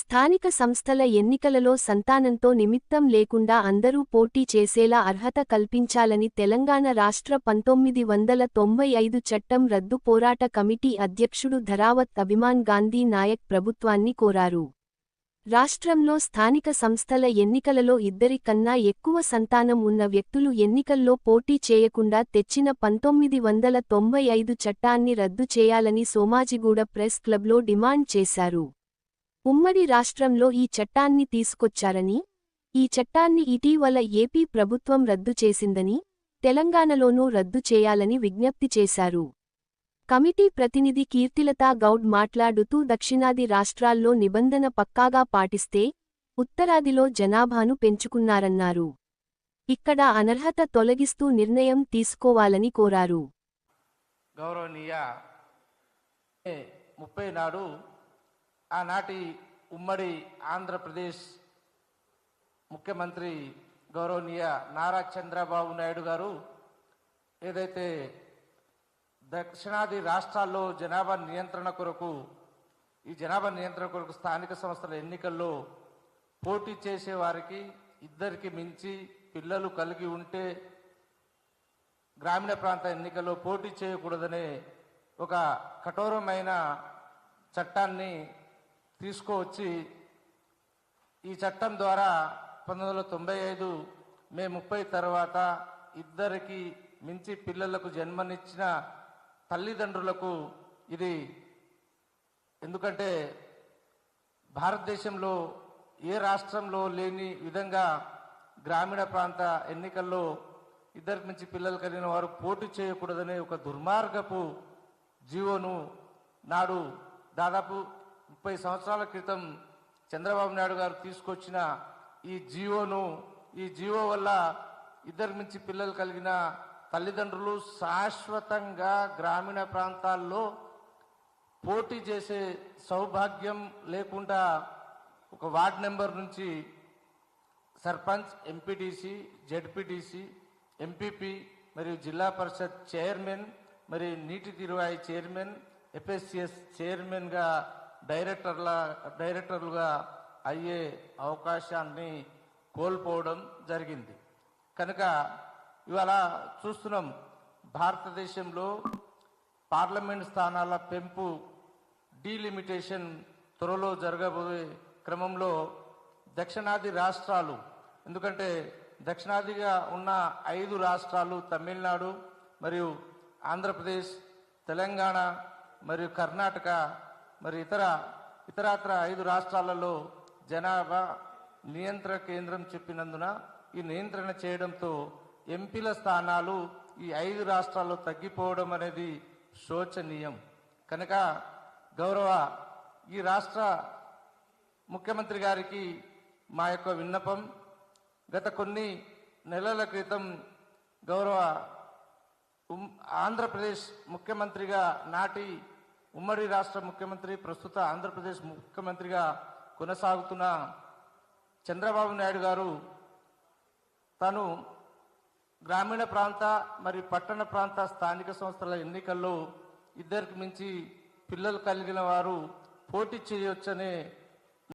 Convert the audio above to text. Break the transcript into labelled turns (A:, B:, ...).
A: స్థానిక సంస్థల ఎన్నికలలో సంతానంతో నిమిత్తం లేకుండా అందరూ పోటీ చేసేలా అర్హత కల్పించాలని తెలంగాణ రాష్ట్ర పంతొమ్మిది వందల తొంభై ఐదు చట్టం రద్దు పోరాట కమిటీ అధ్యక్షుడు ధరావత్ అభిమాన్ గాంధీ నాయక్ ప్రభుత్వాన్ని కోరారు. రాష్ట్రంలో స్థానిక సంస్థల ఎన్నికలలో ఇద్దరి కన్నా ఎక్కువ సంతానం ఉన్న వ్యక్తులు ఎన్నికల్లో పోటీ చేయకుండా తెచ్చిన పంతొమ్మిది వందల తొంభై ఐదు చట్టాన్ని రద్దు చేయాలని సోమాజిగూడ ప్రెస్ క్లబ్లో డిమాండ్ చేశారు. ఉమ్మడి రాష్ట్రంలో ఈ చట్టాన్ని తీసుకొచ్చారని ఈ చట్టాన్ని ఇటీవల ఏపీ ప్రభుత్వం రద్దు చేసిందని తెలంగాణలోనూ రద్దు చేయాలని విజ్ఞప్తి చేశారు. కమిటీ ప్రతినిధి కీర్తిలతా గౌడ్ మాట్లాడుతూ దక్షిణాది రాష్ట్రాల్లో నిబంధన పక్కాగా పాటిస్తే ఉత్తరాదిలో జనాభాను పెంచుకున్నారన్నారు. ఇక్కడ అనర్హత తొలగిస్తూ నిర్ణయం తీసుకోవాలని కోరారు.
B: గౌరవనీయ ముప్పై నాడు ఆనాటి ఉమ్మడి ఆంధ్రప్రదేశ్ ముఖ్యమంత్రి గౌరవనీయ నారా చంద్రబాబు నాయుడు గారు ఏదైతే దక్షిణాది రాష్ట్రాల్లో జనాభా నియంత్రణ కొరకు ఈ జనాభా నియంత్రణ కొరకు స్థానిక సంస్థల ఎన్నికల్లో పోటీ చేసే వారికి ఇద్దరికి మించి పిల్లలు కలిగి ఉంటే గ్రామీణ ప్రాంత ఎన్నికల్లో పోటీ చేయకూడదనే ఒక కఠోరమైన చట్టాన్ని తీసుకువచ్చి ఈ చట్టం ద్వారా పంతొమ్మిది వందల తొంభై ఐదు మే ముప్పై తర్వాత ఇద్దరికి మించి పిల్లలకు జన్మనిచ్చిన తల్లిదండ్రులకు ఇది ఎందుకంటే భారతదేశంలో ఏ రాష్ట్రంలో లేని విధంగా గ్రామీణ ప్రాంత ఎన్నికల్లో ఇద్దరికి మించి పిల్లలు కలిగిన వారు పోటీ చేయకూడదనే ఒక దుర్మార్గపు జీవోను నాడు దాదాపు ముప్పై సంవత్సరాల క్రితం చంద్రబాబు నాయుడు గారు తీసుకొచ్చిన ఈ జియోను ఈ జియో వల్ల ఇద్దరు మించి పిల్లలు కలిగిన తల్లిదండ్రులు శాశ్వతంగా గ్రామీణ ప్రాంతాల్లో పోటీ చేసే సౌభాగ్యం లేకుండా ఒక వార్డ్ నెంబర్ నుంచి సర్పంచ్ ఎంపీటీసీ జెడ్పీటీసీ ఎంపీపీ మరియు జిల్లా పరిషత్ చైర్మన్ మరియు నీటి తిరువాయి చైర్మన్ ఎఫ్ఎస్సిఎస్ చైర్మన్గా డైరెక్టర్ల డైరెక్టర్లుగా అయ్యే అవకాశాన్ని కోల్పోవడం జరిగింది. కనుక ఇవాళ చూస్తున్నాం భారతదేశంలో పార్లమెంట్ స్థానాల పెంపు డీలిమిటేషన్ త్వరలో జరగబోయే క్రమంలో దక్షిణాది రాష్ట్రాలు ఎందుకంటే దక్షిణాదిగా ఉన్న ఐదు రాష్ట్రాలు తమిళనాడు మరియు ఆంధ్రప్రదేశ్ తెలంగాణ మరియు కర్ణాటక మరి ఇతర ఇతరత్ర ఐదు రాష్ట్రాలలో జనాభా నియంత్రణ కేంద్రం చెప్పినందున ఈ నియంత్రణ చేయడంతో ఎంపీల స్థానాలు ఈ ఐదు రాష్ట్రాల్లో తగ్గిపోవడం అనేది శోచనీయం. కనుక గౌరవ ఈ రాష్ట్ర ముఖ్యమంత్రి గారికి మా యొక్క విన్నపం. గత కొన్ని నెలల క్రితం గౌరవ ఆంధ్రప్రదేశ్ ముఖ్యమంత్రిగా నాటి ఉమ్మడి రాష్ట్ర ముఖ్యమంత్రి ప్రస్తుత ఆంధ్రప్రదేశ్ ముఖ్యమంత్రిగా కొనసాగుతున్న చంద్రబాబు నాయుడు గారు తను గ్రామీణ ప్రాంత మరియు పట్టణ ప్రాంత స్థానిక సంస్థల ఎన్నికల్లో ఇద్దరికి మించి పిల్లలు కలిగిన వారు పోటీ చేయొచ్చనే